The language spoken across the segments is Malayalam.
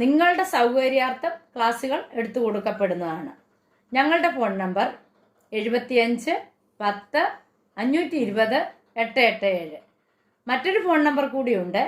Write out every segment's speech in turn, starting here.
നിങ്ങളുടെ സൗകര്യാർത്ഥം ക്ലാസ്സുകൾ എടുത്തു കൊടുക്കപ്പെടുന്നതാണ്. ഞങ്ങളുടെ ഫോൺ നമ്പർ എഴുപത്തിയഞ്ച് പത്ത് അഞ്ഞൂറ്റി ഇരുപത് എട്ട് എട്ട് ഏഴ്. മറ്റൊരു ഫോൺ നമ്പർ കൂടിയുണ്ട്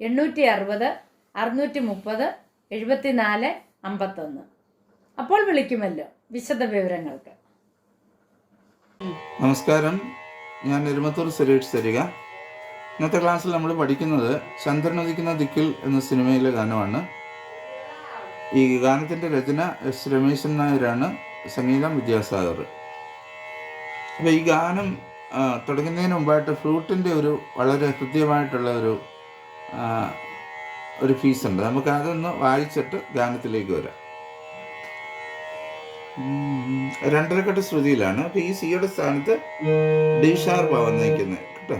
എണ്ണൂറ്റി അറുപത് അറുന്നൂറ്റി മുപ്പത് എഴുപത്തിനാല് അമ്പത്തൊന്ന്. അപ്പോൾ വിളിക്കുമല്ലോ വിശദ വിവരങ്ങൾക്ക്. നമസ്കാരം. ഞാൻ എരുമത്തൂർ സുരേഷ് സരിക. ഇന്നത്തെ ക്ലാസ്സിൽ നമ്മൾ പഠിക്കുന്നത് ചന്ദ്രൻ ഉദിക്കുന്ന ദിക്കിൽ എന്ന സിനിമയിലെ ഗാനമാണ്. ഈ ഗാനത്തിന്റെ രചന എസ് രമേശൻ നായരാണ്. സംഗീതം വിദ്യാസാഗർ. അപ്പോൾ ഈ ഗാനം തുടങ്ങുന്നതിന് മുമ്പായിട്ട് ഫ്ലൂട്ടിന്റെ ഒരു വളരെ ഹൃദ്യമായിട്ടുള്ള ഒരു ഒരു ഫീസ് ഉണ്ട് നമുക്ക് അതൊന്ന് വായിച്ചിട്ട് ഗാനത്തിലേക്ക് വരാം. രണ്ടരക്കെട്ട് ശ്രുതിയിലാണ്. അപ്പൊ ഈ സിയുടെ സ്ഥാനത്ത് ഡി പാവം വന്നിരിക്കുന്നത് കേട്ടോ?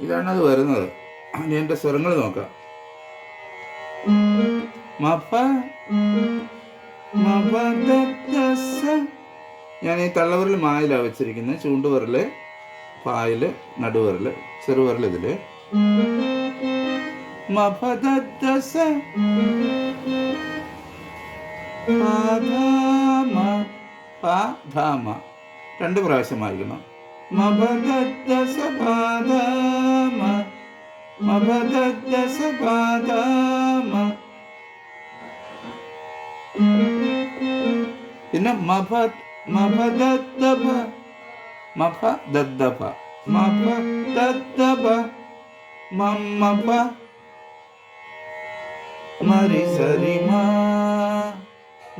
ഇതാണ് അത് വരുന്നത് ഇനി എന്റെ സ്വരങ്ങൾ നോക്കാം. ഞാൻ ഈ തള്ളവിരൽ മായിലാണ് വെച്ചിരിക്കുന്നത് ചൂണ്ടുവിരൽ പായൽ നടുവിരൽ ചെറുവിരൽ ഇതിൽ മഫ ദ ദ സ. പ ധ മ. പ ധ മ. രണ്ട് പ്രാവശ്യം വായിക്കണം മഫ ദ ദ സ പ ധ മ. മഫ ദ ദ സ പ ധ മ. പിന്നെ മഫ മഫ ദദ്ദഭ മഫ ദദ്ദഭ മഫ ദദ്ദഭ മമ്മഫ മരി സരി മാ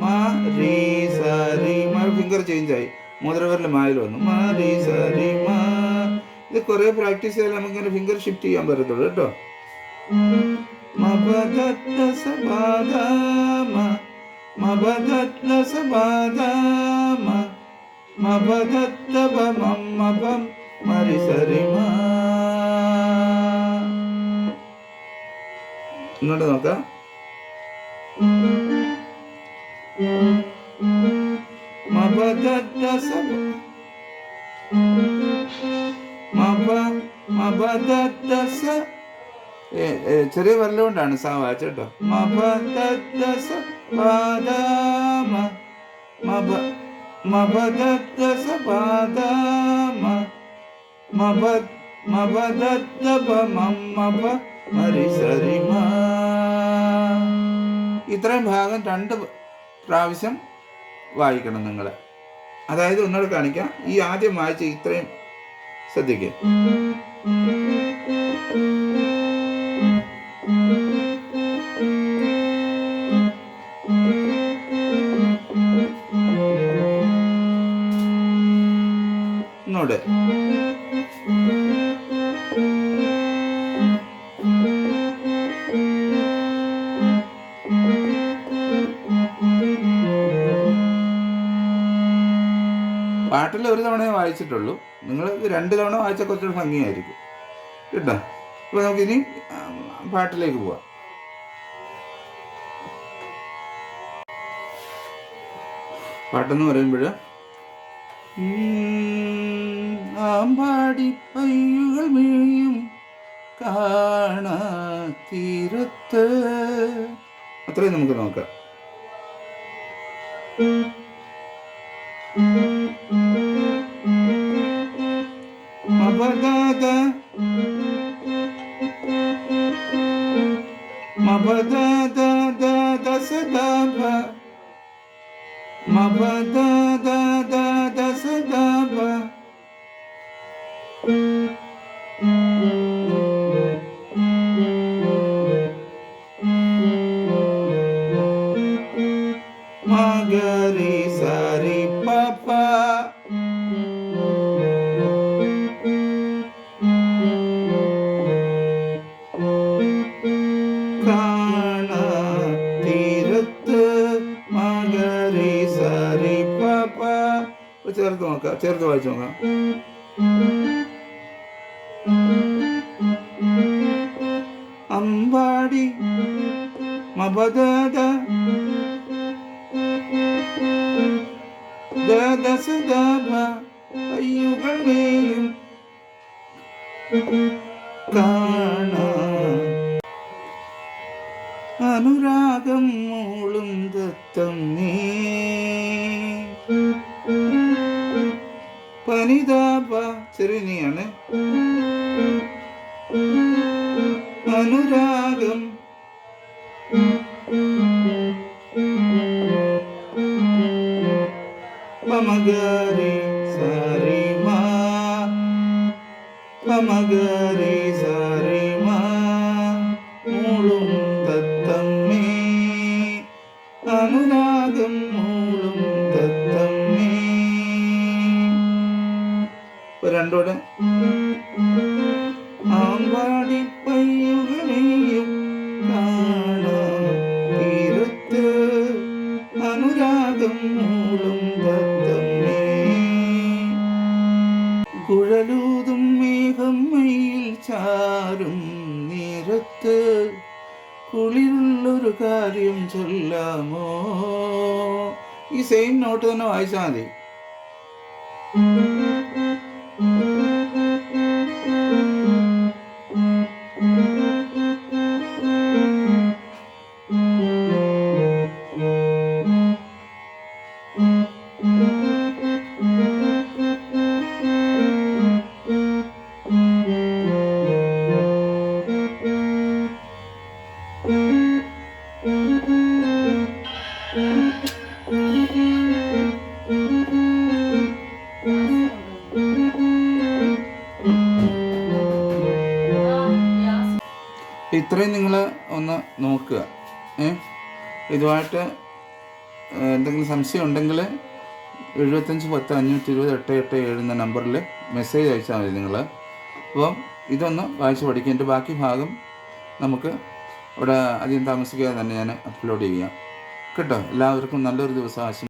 മരി സരി മാ ഫിംഗർ ചേഞ്ച് ആയി മുദ്രവരിൽ മായിൽ വന്നു. മരി സരി മാ. ഇത് കുറെ പ്രാക്ടീസ് ചെയ്താൽ നമുക്ക് ഇങ്ങനെ ഫിംഗർ ഷിഫ്റ്റ് ചെയ്യാൻ പറ്റത്തുള്ളൂ കേട്ടോ. ഇങ്ങോട്ട് ദദ്ദ മബ മബദത്ത സ ഏ, ഏ, ചെറിയ വരലുകൊണ്ടാണ് സാ വായിച്ചോ മബദത്ത പാദാമ. മബ മബദത്തസ പാദാമ. മബ മബദത്തബ മമ്മബ ഇത്രയും ഭാഗം രണ്ട് പ്രാവശ്യം വായിക്കണം നിങ്ങൾ അതായത് ഒന്നുകൂടെ കാണിക്കാം. ഈ ആദ്യം വായിച്ച ഇത്രയും ശ്രദ്ധിക്കുക പാട്ടിൽ ഒരു തവണയേ വായിച്ചിട്ടുള്ളൂ. നിങ്ങൾ രണ്ട് തവണ വായിച്ചാൽ കുറച്ചുകൂടി ഭംഗിയായിരിക്കും. കേട്ടോ? അപ്പോൾ നമുക്കിനി പാട്ടിലേക്ക് പോവാം. പാട്ടെന്ന് പറയുമ്പോൾ ആമ്പാടി പയ്യുകൾ മേയും കാണാ അത്രയും നമുക്ക് നോക്കാം. ma ba da da da da sa da ba. Ma ba da ചേർത്ത് നോക്കാം ചേർത്ത് വായിച്ചു നോക്കാം അമ്പാടി മബദ ദസദാഭ അയ്യുകൾ മേലും കാണാ അനുരാഗം മൂളും ദത്തം നീ ചെറിയ അനുരാഗം. പമഗരി സരി മാ രണ്ടോടെ ആമ്പാടി അനുരാഗം മൂളും തത്തമ്മേ കുഴലൂതും ചാരും നിരത്ത് കുളിരുള്ളൊരു കാര്യം ചൊല്ലാമോ? ഈ സെയിം നോട്ട് തന്നെ വായിച്ചാൽ മതി. ഇത്രയും നിങ്ങൾ ഒന്ന് നോക്കുക. ഏ? ഇതുമായിട്ട് എന്തെങ്കിലും സംശയം ഉണ്ടെങ്കിൽ എഴുപത്തഞ്ച് പത്ത് അഞ്ഞൂറ്റി ഇരുപത് എട്ട് എട്ട് ഏഴ് എന്ന നമ്പറിൽ മെസ്സേജ് അയച്ചാൽ മതി നിങ്ങൾ അപ്പം ഇതൊന്ന് വായിച്ച് പഠിക്കുക. എന്റെ ബാക്കി ഭാഗം നമുക്ക് അവിടെ അധികം താമസിക്കാതെ തന്നെ ഞാൻ അപ്ലോഡ് ചെയ്യാം. കേട്ടോ. എല്ലാവർക്കും നല്ലൊരു ദിവസം ആശംസിക്കുന്നു